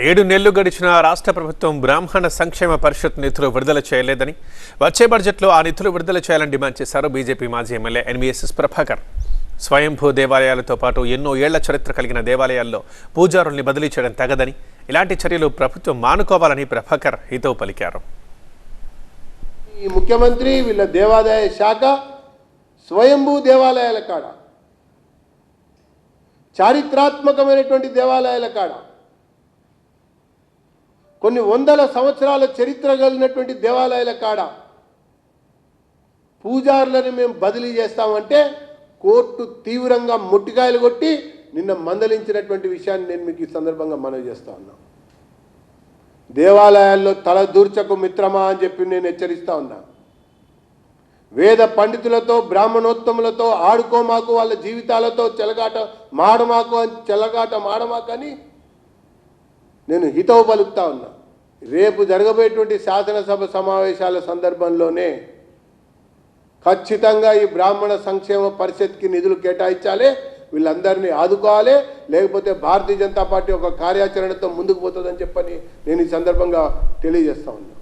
ఏడు నెలలు గడిచిన రాష్ట్ర ప్రభుత్వం బ్రాహ్మణ సంక్షేమ పరిషత్ నిధులు విడుదల చేయలేదని వచ్చే బడ్జెట్లో ఆ నిధులు విడుదల చేయాలని డిమాండ్ చేశారు బీజేపీ మాజీ ఎమ్మెల్యే ఎన్వీఎస్ఎస్ ప్రభాకర్. స్వయంభూ దేవాలయాలతో పాటు ఎన్నో ఏళ్ళ చరిత్ర కలిగిన దేవాలయాల్లో పూజారుల్ని బదిలీ చేయడం తగదని ఇలాంటి చర్యలు ప్రభుత్వం మానుకోవాలని ప్రభాకర్ హితవు పలికారు. ఈ ముఖ్యమంత్రి వీళ్ళ దేవాదాయ శాఖ స్వయంభూ దేవాలయాల కాడ చారిత్రాత్మకమైనటువంటి దేవాలయాల కాడ కొన్ని వందల సంవత్సరాల చరిత్ర కలిగినటువంటి దేవాలయాల కాడ పూజారులను మేము బదిలీ చేస్తామంటే కోర్టు తీవ్రంగా ముట్టికాయలు కొట్టి నిన్న మందలించినటువంటి విషయాన్ని నేను మీకు ఈ సందర్భంగా మనవి చేస్తా ఉన్నా. దేవాలయాల్లో తల దూర్చకు మిత్రమా అని చెప్పి నేను హెచ్చరిస్తా ఉన్నా. వేద పండితులతో బ్రాహ్మణోత్తములతో ఆడుకోమాకు వాళ్ళ జీవితాలతో చెలగాట మాడమాకు అని చెలగాట మాడమాకని నేను హితవు పలుకుతా ఉన్నా. రేపు జరగబోయేటువంటి శాసనసభ సమావేశాల సందర్భంలోనే ఖచ్చితంగా ఈ బ్రాహ్మణ సంక్షేమ పరిషత్కి నిధులు కేటాయించాలి వీళ్ళందరినీ ఆదుకోవాలి లేకపోతే భారతీయ జనతా పార్టీ ఒక కార్యాచరణతో ముందుకు పోతుందని చెప్పని నేను ఈ సందర్భంగా తెలియజేస్తా ఉన్నా.